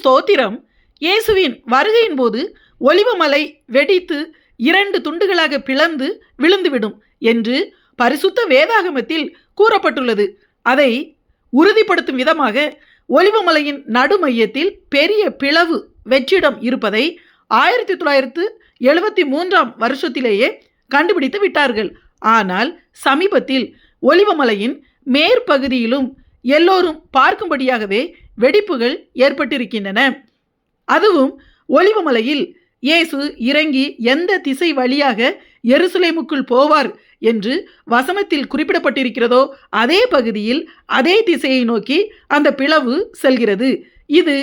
ஸ்தோத்திரம். இயேசுவின் வருகையின் போது ஒலிவமலை வெடித்து இரண்டு துண்டுகளாக பிளந்து விழுந்துவிடும் என்று பரிசுத்த வேதாகமத்தில் கூறப்பட்டுள்ளது. அதை உறுதிப்படுத்தும் விதமாக ஒலிவமலையின் நடுமையத்தில் பெரிய பிளவு வெற்றிடம் இருப்பதை ஆயிரத்தி தொள்ளாயிரத்து எழுபத்தி மூன்றாம் வருஷத்திலேயே கண்டுபிடித்து விட்டார்கள். ஆனால் சமீபத்தில் ஒலிவமலையின் மேற்பகுதியிலும் எல்லோரும் பார்க்கும்படியாகவே வெடிப்புகள் ஏற்பட்டிருக்கின்றன. அதுவும் ஒலிவமலையில் இயேசு இறங்கி எந்த திசை வழியாக எருசலேமுக்குள் போவார் என்று வசனத்தில் குறிப்பிடப்பட்டிருக்கிறதோ அதே பகுதியில் அதே திசையை நோக்கி அந்த பிளவு செல்கிறது. இது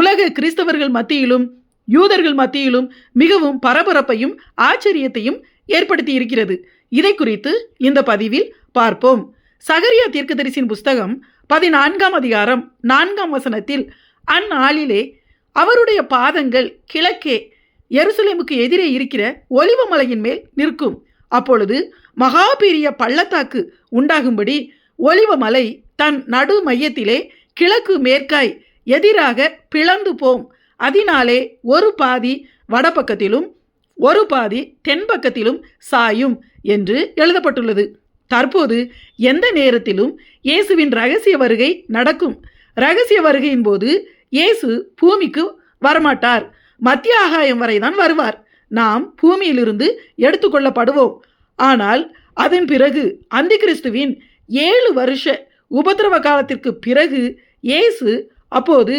உலக கிறிஸ்தவர்கள் மத்தியிலும் யூதர்கள் மத்தியிலும் மிகவும் பரபரப்பையும் ஆச்சரியத்தையும் ஏற்படுத்தி இருக்கிறது இதை குறித்து இந்த பதிவில் பார்ப்போம். சகரியா தீர்க்கதரிசின் புஸ்தகம் பதினான்காம் அதிகாரம் நான்காம் வசனத்தில் அந்நாளிலே அவருடைய பாதங்கள் கிழக்கே எருசலேமுக்கு எதிரே இருக்கிற ஒலிவமலையின் மேல் நிற்கும். அப்பொழுது மகா பெரிய பள்ளத்தாக்கு உண்டாகும்படி ஒலிவமலை தன் நடு மையத்திலே கிழக்கு மேற்காய் எதிராக பிளந்து போம். அதனாலே ஒரு பாதி வடபக்கத்திலும் ஒரு பாதி தென்பக்கத்திலும் சாயும் என்று எழுதப்பட்டுள்ளது. தற்போது எந்த நேரத்திலும் இயேசுவின் ரகசிய வருகை நடக்கும். ரகசிய வருகையின் போது இயேசு பூமிக்கு வரமாட்டார். மத்திய ஆகாயம் வரைதான் வருவார். நாம் பூமியிலிருந்து எடுத்துக்கொள்ளப்படுவோம் ஆனால் அதன் பிறகு அந்தி கிறிஸ்துவின் ஏழு வருஷ உபத்திரவ காலத்திற்கு பிறகு இயேசு அப்போது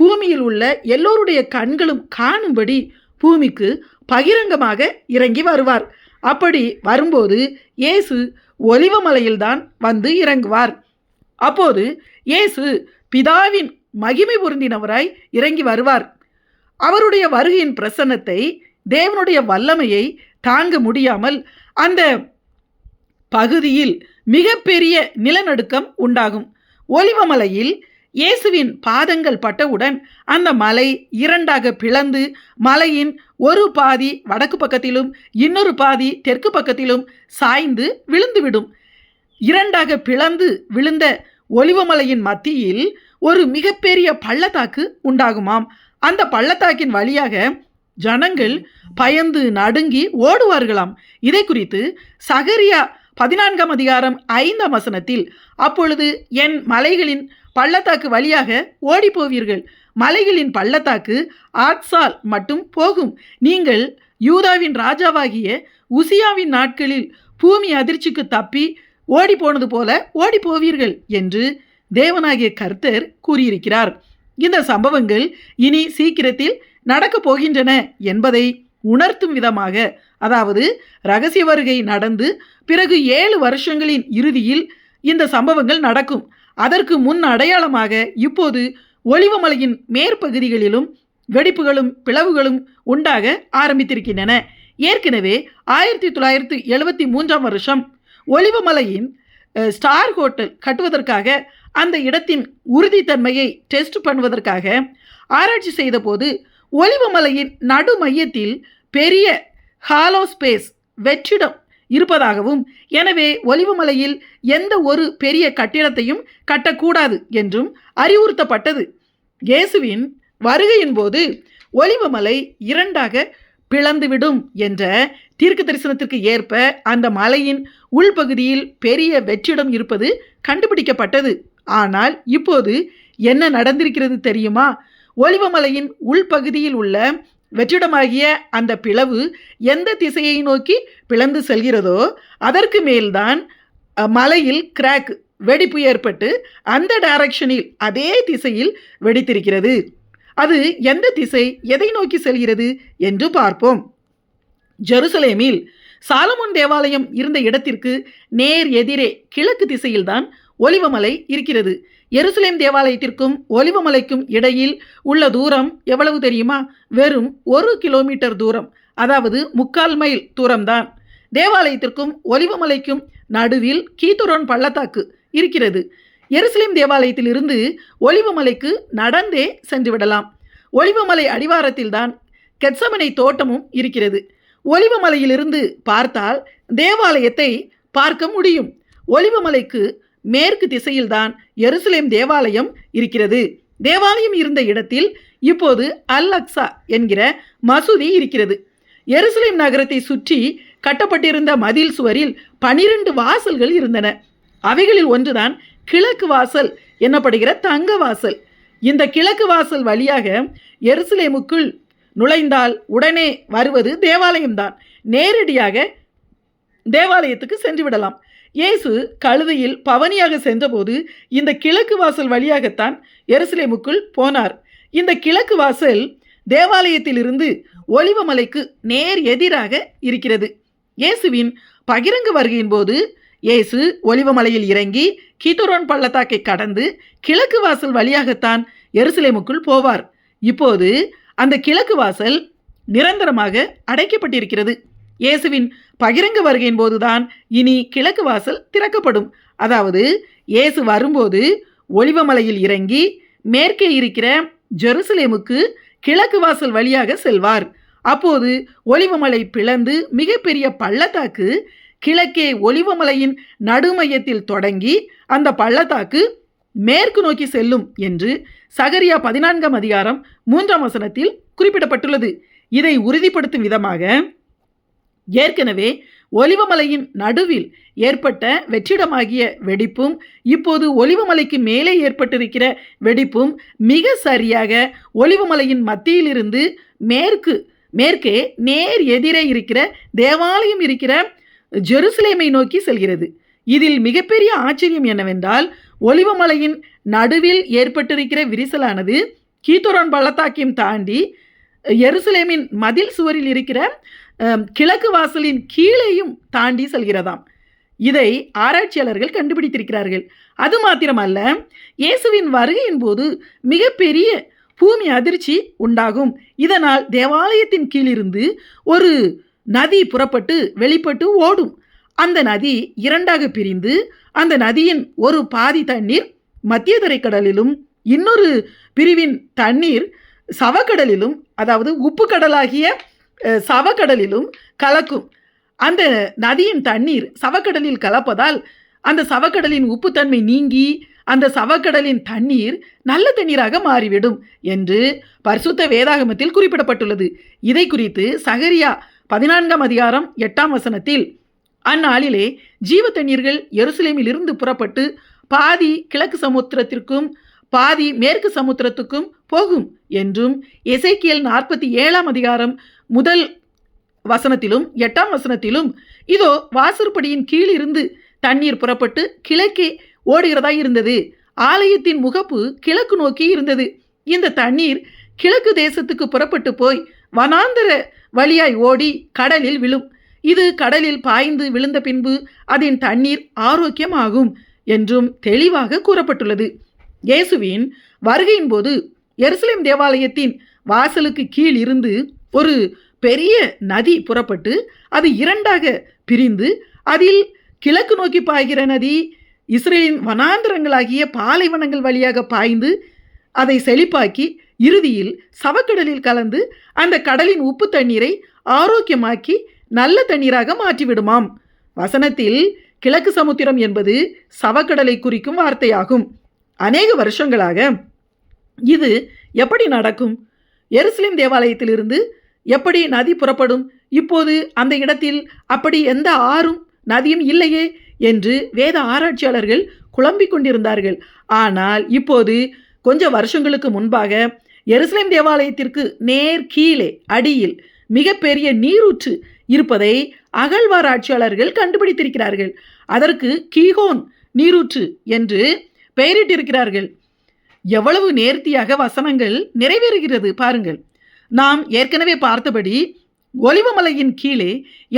பூமியில் உள்ள எல்லோருடைய கண்களும் காணும்படி பூமிக்கு பகிரங்கமாக இறங்கி வருவார். அப்படி வரும்போது இயேசு ஒலிவமலையில்தான் வந்து இறங்குவார். அப்போது இயேசு பிதாவின் மகிமை பொருந்தினவராய் இறங்கி வருவார். அவருடைய வருகையின் பிரசன்னத்தை தேவனுடைய வல்லமையை தாங்க முடியாமல் அந்த பகுதியில் மிகப்பெரிய நிலநடுக்கம் உண்டாகும். ஒலிவமலையில் இயேசுவின் பாதங்கள் பட்டவுடன் அந்த மலை இரண்டாக பிளந்து மலையின் ஒரு பாதி வடக்கு பக்கத்திலும் இன்னொரு பாதி தெற்கு பக்கத்திலும் சாய்ந்து விழுந்துவிடும். இரண்டாக பிளந்து விழுந்த ஒலிவமலையின் மத்தியில் ஒரு மிகப்பெரிய பள்ளத்தாக்கு உண்டாகுமாம். அந்த பள்ளத்தாக்கின் வழியாக ஜனங்கள் பயந்து நடுங்கி ஓடுவார்களாம். இதை குறித்து சகரியா பதினான்காம் அதிகாரம் ஐந்தாம் வசனத்தில் அப்பொழுது என் மலைகளின் பள்ளத்தாக்கு வழியாக ஓடி போவீர்கள் மலைகளின் பள்ளத்தாக்கு ஆட்சால் மட்டும் போகும். நீங்கள் யூதாவின் ராஜாவாகிய உசியாவின் நாட்களில் பூமி அதிர்ச்சிக்கு தப்பி ஓடி போனது போல ஓடி போவீர்கள் என்று தேவனாகிய கர்த்தர் கூறியிருக்கிறார். இந்த சம்பவங்கள் இனி சீக்கிரத்தில் நடக்கப் போகின்றன என்பதை உணர்த்தும் விதமாக அதாவது ரகசிய வருகை நடந்து பிறகு ஏழு வருஷங்களின் இறுதியில் இந்த சம்பவங்கள் நடக்கும். அதற்கு முன் அடையாளமாக இப்போது ஒளிவமலையின் மேற்பகுதிகளிலும் வெடிப்புகளும் பிளவுகளும் உண்டாக ஆரம்பித்திருக்கின்றன. ஏற்கனவே ஆயிரத்தி தொள்ளாயிரத்தி எழுபத்தி மூன்றாம் வருஷம் ஒளிவமலையின் ஸ்டார் ஹோட்டல் கட்டுவதற்காக அந்த இடத்தின் உறுதித்தன்மையை டெஸ்ட் பண்ணுவதற்காக ஆராய்ச்சி செய்தபோது ஒளிவமலையின் நடு மையத்தில் பெரிய ஹாலோ ஸ்பேஸ் வெற்றிடம் இருப்பதாகவும் எனவே ஒலிவமலையில் எந்த ஒரு பெரிய கட்டிடத்தையும் கட்டக்கூடாது என்றும் அறிவுறுத்தப்பட்டது. இயேசுவின் வருகையின் போது ஒலிவமலை இரண்டாக பிளந்துவிடும் என்ற தீர்க்க தரிசனத்திற்கு ஏற்ப அந்த மலையின் உள்பகுதியில் பெரிய வெற்றிடம் இருப்பது கண்டுபிடிக்கப்பட்டது. ஆனால் இப்போது என்ன நடந்திருக்கிறது தெரியுமா? ஒலிவமலையின் உள்பகுதியில் உள்ள வெற்றிடமாகிய அந்த பிளவு எந்த திசையை நோக்கி பிளந்து செல்கிறதோ அதற்கு மேல்தான் மலையில் கிராக் வெடிப்பு ஏற்பட்டு அந்த டைரக்ஷனில் அதே திசையில் வெடித்திருக்கிறது. அது எந்த திசை எதை நோக்கி செல்கிறது என்று பார்ப்போம். ஜெருசலேமில் சாலமோன் தேவாலயம் இருந்த இடத்திற்கு நேர் எதிரே கிழக்கு திசையில்தான் ஒலிவமலை இருக்கிறது. எருசலேம் தேவாலயத்திற்கும் ஒலிவமலைக்கும் இடையில் உள்ள தூரம் எவ்வளவு தெரியுமா? வெறும் ஒரு கிலோமீட்டர் தூரம். அதாவது முக்கால் மைல் தூரம்தான். தேவாலயத்திற்கும் ஒலிவமலைக்கும் நடுவில் கீத்துரோன் பள்ளத்தாக்கு இருக்கிறது. எருசலேம் தேவாலயத்திலிருந்து ஒலிவமலைக்கு நடந்தே சென்று விடலாம். ஒலிவமலை அடிவாரத்தில்தான் கெட்சமனை தோட்டமும் இருக்கிறது. ஒலிவமலையிலிருந்து பார்த்தால் தேவாலயத்தை பார்க்க முடியும். ஒலிவமலைக்கு மேற்கு திசையில்தான் எருசலேம் தேவாலயம் இருக்கிறது. தேவாலயம் இருந்த இடத்தில் இப்போது அல் அக்ஸா என்கிற மசூதி இருக்கிறது. எருசலேம் நகரத்தை சுற்றி கட்டப்பட்டிருந்த மதில் சுவரில் பனிரெண்டு வாசல்கள் இருந்தன. அவைகளில் ஒன்றுதான் கிழக்கு வாசல் என்னப்படுகிற தங்க வாசல். இந்த கிழக்கு வாசல் வழியாக எருசலேமுக்குள் நுழைந்தால் உடனே வருவது தேவாலயம்தான். நேரடியாக தேவாலயத்துக்கு சென்று விடலாம். இயேசு கழுதையில் பவனியாக சென்றபோது இந்த கிழக்கு வாசல் வழியாகத்தான் எருசலேமுக்குள் போனார். இந்த கிழக்கு வாசல் தேவாலயத்திலிருந்து ஒளிவமலைக்கு நேர் எதிராக இருக்கிறது. இயேசுவின் பகிரங்கு வருகையின் போது இயேசு ஒளிவமலையில் இறங்கி கீத்தரோன் பள்ளத்தாக்கை கடந்து கிழக்கு வாசல் வழியாகத்தான் எருசலேமுக்குள் போவார். இப்போது அந்த கிழக்கு வாசல் நிரந்தரமாக அடைக்கப்பட்டிருக்கிறது. இயேசுவின் பகிரங்க வருகையின் போதுதான் இனி கிழக்கு வாசல் திறக்கப்படும். அதாவது இயேசு வரும்போது ஒளிவமலையில் இறங்கி மேற்கே இருக்கிற ஜெருசலேமுக்கு கிழக்கு வாசல் வழியாக செல்வார். அப்போது ஒளிவமலை பிளந்து மிகப்பெரிய பள்ளத்தாக்கு கிழக்கே ஒளிவமலையின் நடுமையத்தில் தொடங்கி அந்த பள்ளத்தாக்கு மேற்கு நோக்கி செல்லும் என்று சகரியா பதினான்காம் அதிகாரம் மூன்றாம் வசனத்தில் குறிப்பிடப்பட்டுள்ளது. இதை உறுதிப்படுத்தும் விதமாக ஏற்கனவே ஒலிவமலையின் நடுவில் ஏற்பட்ட வெற்றிடமாகிய வெடிப்பும் இப்போது ஒலிவமலைக்கு மேலே ஏற்பட்டிருக்கிற வெடிப்பும் மிக சரியாக ஒலிவமலையின் மத்தியிலிருந்து மேற்கு மேற்கே நேர் எதிரே இருக்கிற தேவாலயம் இருக்கிற ஜெருசலேமை நோக்கி செல்கிறது. இதில் மிகப்பெரிய ஆச்சரியம் என்னவென்றால் ஒலிவமலையின் நடுவில் ஏற்பட்டிருக்கிற விரிசலானது கீத்தோரான் பள்ளத்தாக்கையும் தாண்டி எருசலேமின் மதில் சுவரில் இருக்கிற கிழக்கு வாசலின் கீழேயும் தாண்டி செல்கிறதாம். இதை ஆராய்ச்சியாளர்கள் கண்டுபிடித்திருக்கிறார்கள். அது மாத்திரமல்ல இயேசுவின் வருகையின் போது மிகப்பெரிய பூமி அதிர்ச்சி உண்டாகும். இதனால் தேவாலயத்தின் கீழிருந்து ஒரு நதி புறப்பட்டு வெளிப்பட்டு ஓடும். அந்த நதி இரண்டாக பிரிந்து அந்த நதியின் ஒரு பாதி தண்ணீர் மத்திய தரைக்கடலிலும் இன்னொரு பிரிவின் தண்ணீர் சவக்கடலிலும் அதாவது உப்பு கடலாகிய சவக்கடலிலும் கலக்கும். அந்த நதியின் தண்ணீர் சவக்கடலில் கலப்பதால் அந்த சவக்கடலின் உப்புத்தன்மை நீங்கி அந்த சவக்கடலின் தண்ணீர் நல்ல தண்ணீராக மாறிவிடும் என்று பரிசுத்த வேதாகமத்தில் குறிப்பிடப்பட்டுள்ளது. இதை குறித்து சகரியா பதினான்காம் அதிகாரம் எட்டாம் வசனத்தில் அந்நாளிலே ஜீவ தண்ணீர்கள் எருசலேமில் இருந்து புறப்பட்டு பாதி கிழக்கு சமுத்திரத்திற்கும் பாதி மேற்கு சமுத்திரத்துக்கும் போகும் என்றும் இசைக்கியல் நாற்பத்தி ஏழாம் அதிகாரம் முதல் வசனத்திலும் எட்டாம் வசனத்திலும் இதோ வாசற்படியின் கீழிருந்து தண்ணீர் புறப்பட்டு கிழக்கே ஓடுகிறதா இருந்தது. ஆலயத்தின் முகப்பு கிழக்கு நோக்கி இருந்தது. இந்த தண்ணீர் கிழக்கு தேசத்துக்கு புறப்பட்டு போய் வனாந்தர வழியாய் ஓடி கடலில் விழும். இது கடலில் பாய்ந்து விழுந்த பின்பு அதன் தண்ணீர் ஆரோக்கியமாகும் என்றும் தெளிவாக கூறப்பட்டுள்ளது. இயேசுவின் வருகையின் போது எருசலேம் தேவாலயத்தின் வாசலுக்கு கீழ் இருந்து ஒரு பெரிய நதி புறப்பட்டு அது இரண்டாக பிரிந்து அதில் கிழக்கு நோக்கி பாய்கிற நதி இஸ்ரேலின் வனாந்திரங்களாகிய பாலைவனங்கள் வழியாக பாய்ந்து அதை செழிப்பாக்கி இறுதியில் சவக்கடலில் கலந்து அந்த கடலின் உப்பு தண்ணீரை ஆரோக்கியமாக்கி நல்ல தண்ணீராக மாற்றிவிடுமாம். வசனத்தில் கிழக்கு சமுத்திரம் என்பது சவக்கடலை குறிக்கும் வார்த்தையாகும். அநேக வருஷங்களாக இது எப்படி நடக்கும்? எருசலேம் தேவாலயத்திலிருந்து எப்படி நதி புறப்படும்? இப்போது அந்த இடத்தில் அப்படி எந்த ஆறும் நதியும் இல்லையே என்று வேத ஆராய்ச்சியாளர்கள் குழம்பிக் கொண்டிருந்தார்கள். ஆனால் இப்போது கொஞ்ச வருஷங்களுக்கு முன்பாக எருசலேம் தேவாலயத்திற்கு நேர் கீழே அடியில் மிகப்பெரிய நீரூற்று இருப்பதை அகழ்வாராய்ச்சியாளர்கள் கண்டுபிடித்திருக்கிறார்கள். அதற்கு கீகோன் நீரூற்று என்று பெயரிட்டிருக்கிறார்கள் எவ்வளவு நேர்த்தியாக வசனங்கள் நிறைவேறுகிறது பாருங்கள். நாம் ஏற்கனவே பார்த்தபடி ஒலிவமலையின் கீழே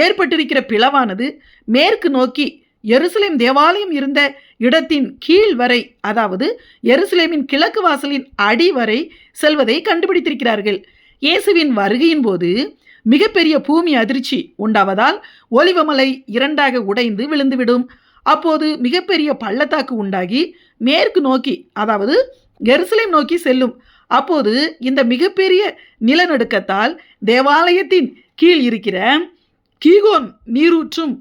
ஏற்பட்டிருக்கிற பிளவானது மேற்கு நோக்கி எருசலேம் தேவாலயம் இருந்த இடத்தின் கீழ் வரை அதாவது எருசலேமின் கிழக்கு வாசலின் அடி வரை செல்வதை கண்டுபிடித்திருக்கிறார்கள். இயேசுவின் வருகையின் போது மிகப்பெரிய பூமி அதிர்ச்சி உண்டாவதால் ஒலிவமலை இரண்டாக உடைந்து விழுந்துவிடும். அப்போது மிகப்பெரிய பள்ளத்தாக்கு உண்டாகி மேற்கு நோக்கி அதாவது எருசலேம் நோக்கி செல்லும். அப்போது இந்த மிகப்பெரிய நிலநடுக்கத்தால் தேவாலயத்தின் கீழ் இருக்கிற கீகோன் நீரூற்றும்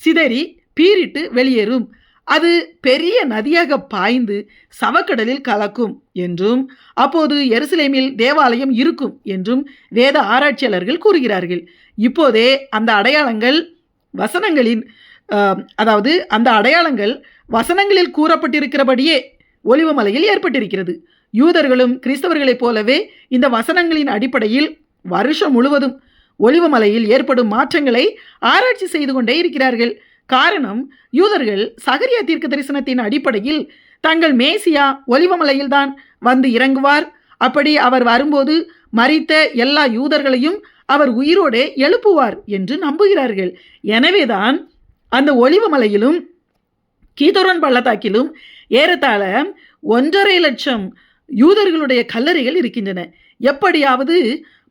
சிதறி பீரிட்டு வெளியேறும். அது பெரிய நதியாக பாய்ந்து சவக்கடலில் கலக்கும் என்றும் அப்போது எருசலேமில் தேவாலயம் இருக்கும் என்றும் வேத ஆராய்ச்சியாளர்கள் கூறுகிறார்கள். இப்போதே அந்த அடையாளங்கள் வசனங்களின் அதாவது அந்த அடையாளங்கள் வசனங்களில் கூறப்பட்டிருக்கிறபடியே ஒலிவமலையில் ஏற்பட்டிருக்கிறது. யூதர்களும் கிறிஸ்தவர்களைப் போலவே இந்த வசனங்களின் அடிப்படையில் வருஷம் முழுவதும் ஒலிவமலையில் ஏற்படும் மாற்றங்களை ஆராய்ச்சி செய்து கொண்டே இருக்கிறார்கள். காரணம் யூதர்கள் சகரியா தீர்க்க தரிசனத்தின் அடிப்படையில் தங்கள் மேசியா ஒலிவமலையில்தான் வந்து இறங்குவார். அப்படி அவர் வரும்போது மறித்த எல்லா யூதர்களையும் அவர் உயிரோடே எழுப்புவார் என்று நம்புகிறார்கள். எனவேதான் அந்த ஒலிவமலையிலும் கீதோரன் பள்ளத்தாக்கிலும் ஏறத்தாழ ஒன்றரை லட்சம் யூதர்களுடைய கல்லறைகள் இருக்கின்றன. எப்படியாவது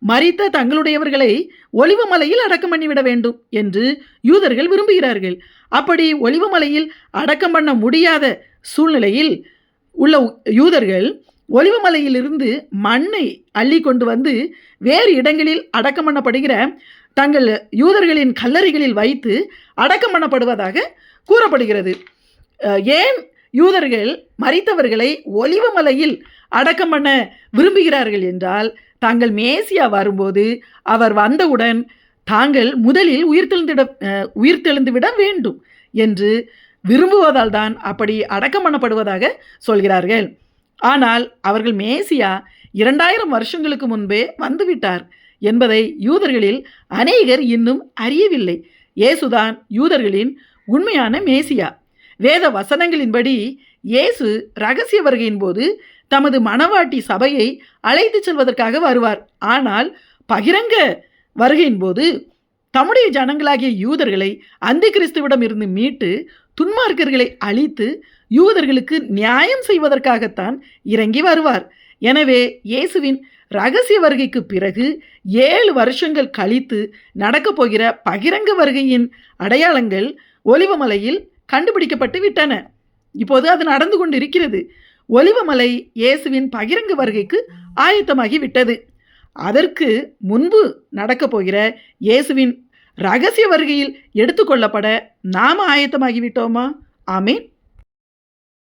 மறித்த தங்களுடையவர்களை ஒலிவமலையில் அடக்கம் பண்ணிவிட வேண்டும் என்று யூதர்கள் விரும்புகிறார்கள். அப்படி ஒளிவு மலையில் அடக்கம் பண்ண முடியாத சூழ்நிலையில் உள்ள யூதர்கள் ஒலிவமலையிலிருந்து மண்ணை அள்ளி கொண்டு வந்து வேறு இடங்களில் அடக்கம் பண்ணப்படுகிற தங்கள் யூதர்களின் கல்லறைகளில் வைத்து அடக்கம் பண்ணப்படுவதாக கூறப்படுகிறது. ஏன் யூதர்கள் மறித்தவர்களை ஒலிவமலையில் அடக்கம் பண்ண விரும்புகிறார்கள் என்றால் தாங்கள் மேசியா வரும்போது அவர் வந்தவுடன் தாங்கள் முதலில் உயிர்த்தெழுந்திட உயிர்த்தெழுந்து விட வேண்டும் என்று விரும்புவதால் தான் அப்படி அடக்கம் பண்ணப்படுவதாக சொல்கிறார்கள். ஆனால் அவர்கள் மேசியா இரண்டாயிரம் வருஷங்களுக்கு முன்பே வந்துவிட்டார். என்பதை யூதர்களில் அநேகர் இன்னும் அறியவில்லை. இயேசுதான் யூதர்களின் உண்மையான மேசியா. வேத வசனங்களின்படி இயேசு ரகசிய வருகையின் போது தமது மணவாட்டி சபையை அழைத்துச் செல்வதற்காக வருவார். ஆனால் பகிரங்க வருகையின் போது தம்முடைய ஜனங்களாகிய யூதர்களை அந்த கிறிஸ்துவிடம் இருந்து மீட்டு துன்மார்க்கர்களை அழித்து யூதர்களுக்கு நியாயம் செய்வதற்காகத்தான் இறங்கி வருவார். எனவே இயேசுவின் ரகசிய வருகைக்கு பிறகு ஏழு வருஷங்கள் கழித்து நடக்கப் போகிற பகிரங்க வருகையின் அடையாளங்கள் ஒலிவமலையில் கண்டுபிடிக்கப்பட்டு விட்டன. இப்போது அது நடந்து கொண்டு இருக்கிறது ஒலிவமலை இயேசுவின் பகிரங்க வருகைக்கு ஆயத்தமாகி விட்டது. அதற்கு முன்பு நடக்கப் போகிற இயேசுவின் ரகசிய வருகையில் எடுத்துக்கொள்ளப்பட நாம் ஆயத்தமாகி விட்டோமா?